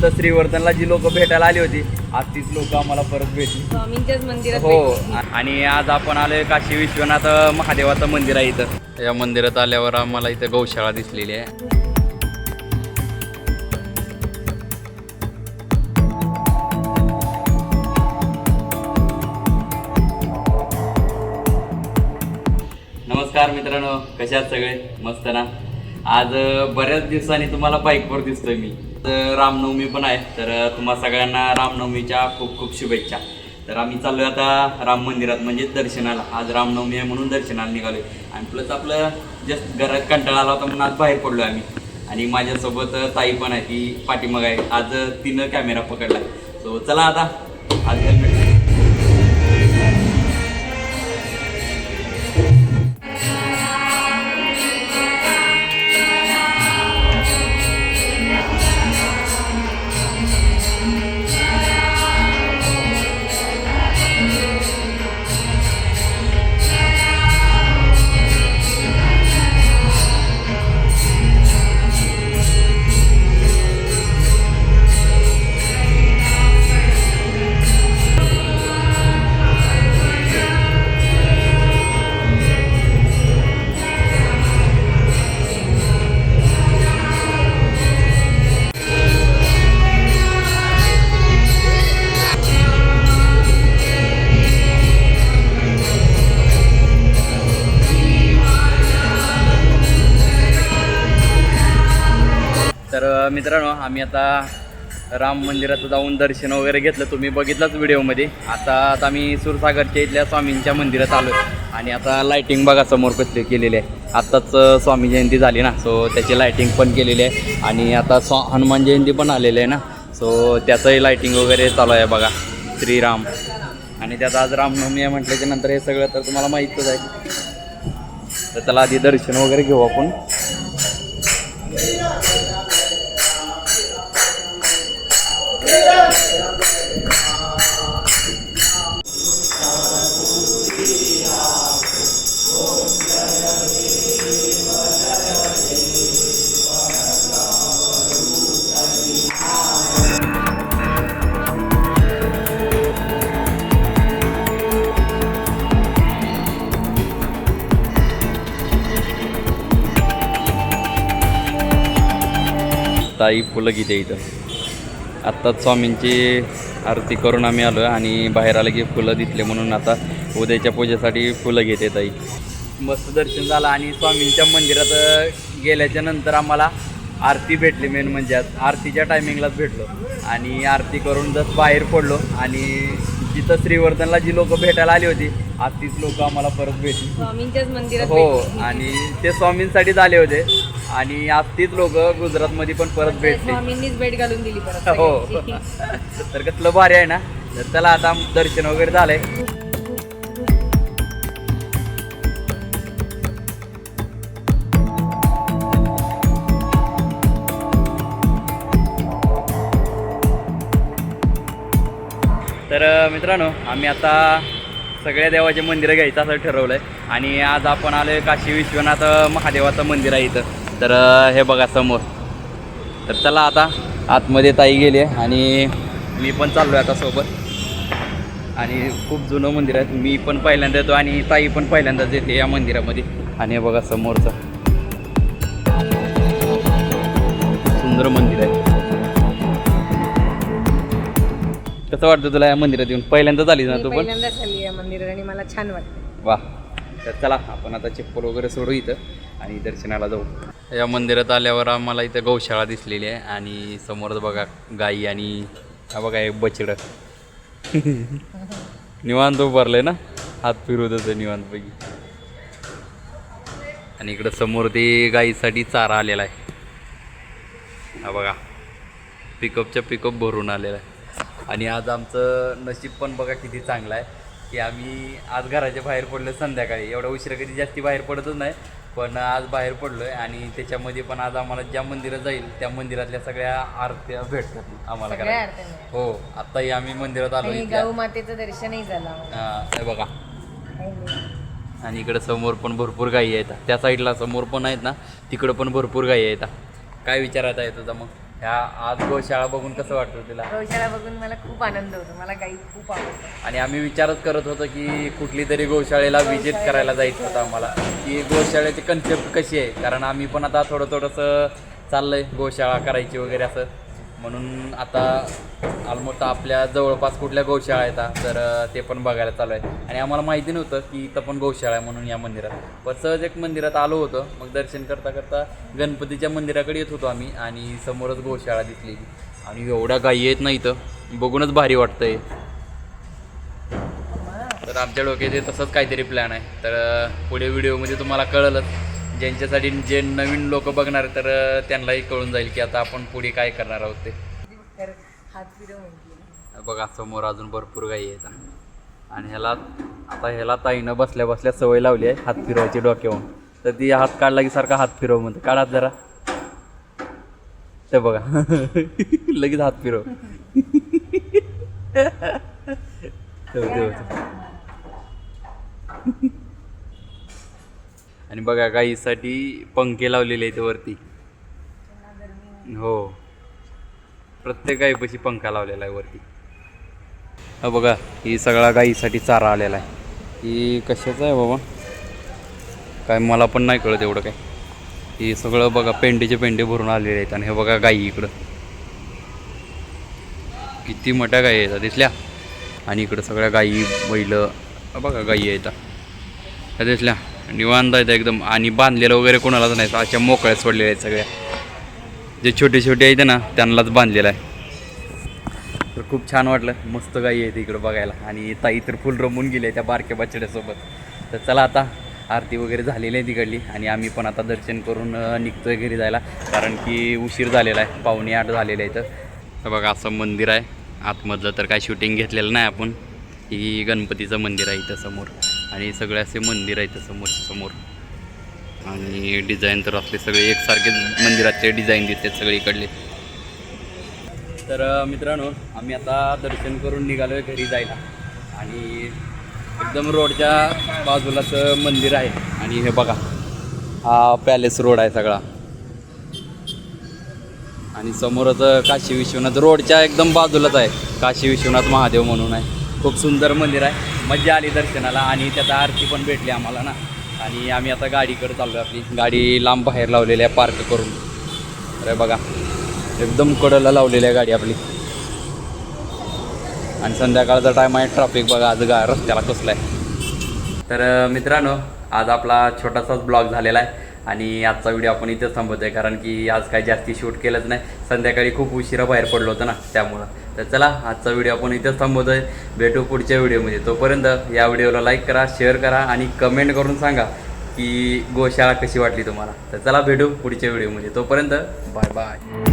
जिथं श्रीवर्धनला जी लोक भेटायला आली होती आज तीच लोक आम्हाला परत भेटली. स्वामींच्याच मंदिरात हो आणि आज आपण आलोय काशी विश्वनाथ महादेवाचं मंदिर आहे इथं. या मंदिरात आल्यावर आम्हाला इथं गौशाळा दिसलेली आहे. नमस्कार मित्रांनो कशा आहात सगळे? मस्त ना? आज अ, बऱ्याच दिवसांनी तुम्हाला बाईकवर दिसतोय मी. तर रामनवमी पण आहे. तर तुम्हा सगळ्यांना रामनवमीच्या खूप खूप शुभेच्छा. तर आम्ही चाललो आता राम मंदिरात म्हणजे दर्शनाला. आज रामनवमी आहे म्हणून दर्शनाला निघालोय. आणि प्लस आपलं जस्ट घरात कंटाळा आला होता म्हणून आज बाहेर पडलो आम्ही. आणि माझ्यासोबत ताई पण आहे ती पाठीमाग आहे. आज तिनं कॅमेरा पकडला सो चला आता. आज हेल्मेट मित्रांनो आम्ही आता राम मंदिरात जाऊन दर्शन वगैरे घेतलं. तुम्ही बघितलंच व्हिडिओमध्ये. आता आता आम्ही सुरसागरच्या इथल्या स्वामींच्या मंदिरात आलो आणि आता लायटिंग बघा समोर कसली केलेली आहे. आत्ताच स्वामी जयंती झाली ना सो त्याची लायटिंग पण केलेली आहे. आणि आता स्वा हनुमान जयंती पण आलेली आहे ना सो त्याचंही लायटिंग वगैरे चालू आहे बघा. श्रीराम. आणि त्यात आज रामनवमी आहे म्हटल्याच्या नंतर हे सगळं तर तुम्हाला माहीतच आहे. तर त्याला आधी दर्शन वगैरे घेऊ आपण. ताई फुलं गीते इथं. आत्ताच स्वामींची आरती करून आम्ही आलो आणि बाहेर आलं की फुलं दिसले म्हणून आता उद्याच्या पूजेसाठी फुलं घेते ताई. मस्त दर्शन झालं आणि स्वामींच्या मंदिरात गेल्याच्यानंतर आम्हाला आरती भेटली मेन म्हणजे आज. आरतीच्या टायमिंगलाच भेटलो. आणि आरती करून जस बाहेर पडलो आणि जिथं श्रीवर्धनला जी लोक भेटायला आली होती आज तीच लोक आम्हाला परत भेटली. स्वामींच्याच मंदिरात हो भेटली. आणि ते स्वामींसाठीच आले होते. आणि आज तीच लोक गुजरातमध्ये पण परत भेटले. स्वामींनीच भेट घालून दिली परत हो. सगळ्यांची. तर कसलं भारी आहे ना. तर चला आता दर्शन वगैरे झालंय. तर मित्रांनो आम्ही आता सगळ्या देवाचे मंदिरं घ्यायचं असं ठरवलं आहे आणि आज आपण आलो काशी विश्वनाथ महादेवाचं मंदिर आहे इथं. तर हे बघा समोर. तर चला आता आतमध्ये ताई गेली आहे आणि मी पण चाललो आहे आता सोबत. आणि खूप जुनं मंदिर आहे. मी पण पहिल्यांदा येतो आणि ताई पण पहिल्यांदाच येते या मंदिरामध्ये. आणि हे बघा समोरचं. सुंदर मंदिर आहे. कसं वाटतं तुला या मंदिरात येऊन? पहिल्यांदाच आलीस ना तू पण? पहिल्यांदाच आली या मंदिरात आणि मला छान वाटतं वा. तर चला आपण आता चप्पल वगैरे सोडू इथं आणि दर्शनाला जाऊ. या मंदिरात आल्यावर आम्हाला इथं गौशाळा दिसलेली आहे आणि समोरच बघा गाई आणि हा बघा एक बछडं. निवांत उभारलंय ना? हात फिरवत होतं निवांतपैकी. आणि इकडं समोर ते गाईसाठी चारा आलेला आहे. हा बघा पिकअपच्या पिकअप भरून आलेला आहे. आणि आज आमचं नशीब पण बघा किती चांगलं आहे की आम्ही आज घराच्या बाहेर पडलो संध्याकाळी. एवढा उशिरा कधी जास्ती बाहेर पडतच नाही पण आज बाहेर पडलो आहे आणि त्याच्यामध्ये पण आज आम्हाला ज्या मंदिरात जाईल त्या मंदिरातल्या सगळ्या आरत्या भेटतात आम्हाला सगळ्या करायला. हो आत्ताही आम्ही मंदिरात आलो आणि इथल्या. मातेचं दर्शनही झालं हा, हे बघा. आणि इकडं समोर पण भरपूर गायी आहेत. त्या साईडला समोर पण आहेत ना तिकडं पण भरपूर गायी आहेत. काय विचारायचं आहे तुझा मग? ह्या आज गोशाळा बघून कसं वाटतं तुला? गौशाळा बघून मला खूप आनंद होतो. मला गाई खूप आवडतात आणि आम्ही विचारच करत होतो की कुठली तरी गोशाळेला व्हिजिट करायला जायचं होतं आम्हाला. की गोशाळेची कन्सेप्ट कशी आहे? कारण आम्ही पण आता थोडं थोडंसं चाललंय गोशाळा करायची वगैरे असं. म्हणून आता ऑलमोस्ट आपल्या जवळपास कुठल्या गोशाळा आहेत तर ते पण बघायला चालू आहे. आणि आम्हाला माहिती नव्हतं की इथं पण गोशाळा आहे म्हणून या मंदिरात. पण सहज एक मंदिरात आलो होतो. मग दर्शन करता करता गणपतीच्या मंदिराकडे येत होतो आम्ही आणि समोरच गोशाळा दिसली. आणि एवढ्या गायी येत नाही इथं. बघूनच भारी वाटतंय. तर आमच्या डोक्याचे तसंच काहीतरी प्लॅन आहे. तर पुढे व्हिडिओमध्ये तुम्हाला कळलंच. ज्यांच्यासाठी जे नवीन लोक बघणार तर त्यांनाही कळून जाईल की आता आपण पुढे काय करणार आहोत ते. बघा समोर अजून भरपूर गाई आहेत. आणि ह्याला आता ह्याला ताईनं बसल्या बसल्या सवय लावली आहे हात फिरवायची डोक्यावरून. तर ती हात काढला की सारखा हात फिरव म्हणते. काढा जरा. ते बघा. लगेच हात फिरव. आणि बघा गाईसाठी पंखे लावलेले आहेत वरती. हो. प्रत्येक गाईपाशी पंखा लावलेला आहे वरती. हा बघा ही सगळा गाईसाठी चारा आलेला आहे. ही कशाचं आहे बाबा? काय मला पण नाही कळत एवढं काय. हे सगळं बघा पेंडीचे पेंडे भरून आलेले आहेत आणि हे बघा गाई इकडं. किती मोठ्या गाई येतात दिसल्या? आणि इकडं सगळ्या गाई बैल बघा गाई आहेत. दिसल्या? निवांत आहेत एकदम. आणि बांधलेलं वगैरे कोणालाच नाही. अशा मोकळ्या सोडलेल्या आहेत सगळ्या. जे छोटे छोटे आहेत ना त्यांनाच बांधलेलं आहे. तर खूप छान वाटलं. मस्त गाई आहे इकडं बघायला. आणि ताई तर फुल रमून गेले त्या बारक्या बछड्यासोबत. तर चला आता आरती वगैरे झालेली आहे तिकडली. आणि आम्ही पण आता दर्शन करून निघतोय घरी जायला. कारण की उशीर झालेला आहे. पावणे आठ झालेलं आहे तर तर बघा असं मंदिर आहे. आतमधलं तर काय शूटिंग घेतलेलं नाही आपण. ही गणपतीचं मंदिर आहे इथं समोर. आणि सगळे असे मंदिर आहे इथं समोर समोर. आणि डिझाईन तर असले सगळे एकसारखे मंदिराचे डिझाईन दिसतात सगळीकडले तर मित्रांनो आम्ही आता दर्शन करून निघालो आहे घरी जायला. आणि एकदम रोडच्या बाजूलाच मंदिर आहे. आणि हे बघा हा पॅलेस रोड आहे सगळा. आणि समोरच काशी विश्वनाथ रोडच्या एकदम बाजूलाच आहे. काशी विश्वनाथ महादेव म्हणून आहे. खूप सुंदर मंदिर आहे. मज्जा आली दर्शनाला आणि त्याचा आरती पण भेटली आम्हाला ना. आणि आम्ही आता गाडीकडे चाललो आहे आपली. गाडी लांब बाहेर लावलेली आहे पार्क करून. अरे बघा एकदम कडला लावलेली आहे गाडी आपली. आणि संध्याकाळचा टाईम आहे ट्रॅफिक बघा आज गा रस्त्याला कसला आहे. तर मित्रांनो आज आपला छोटासाच ब्लॉग झालेला आहे. आणि आजचा व्हिडिओ आपण इथं थांबवतो आहे कारण की आज काही जास्ती शूट केलंच नाही. संध्याकाळी खूप उशिरा बाहेर पडलो होतं ना त्यामुळं. तर चला आजचा व्हिडिओ आपण इथं थांबवतो आहे भेटू पुढच्या व्हिडिओमध्ये तोपर्यंत या व्हिडिओला लाईक करा शेअर करा आणि कमेंट करून सांगा की गोशाळा कशी वाटली तुम्हाला. तर चला भेटू पुढच्या व्हिडिओमध्ये तोपर्यंत बाय बाय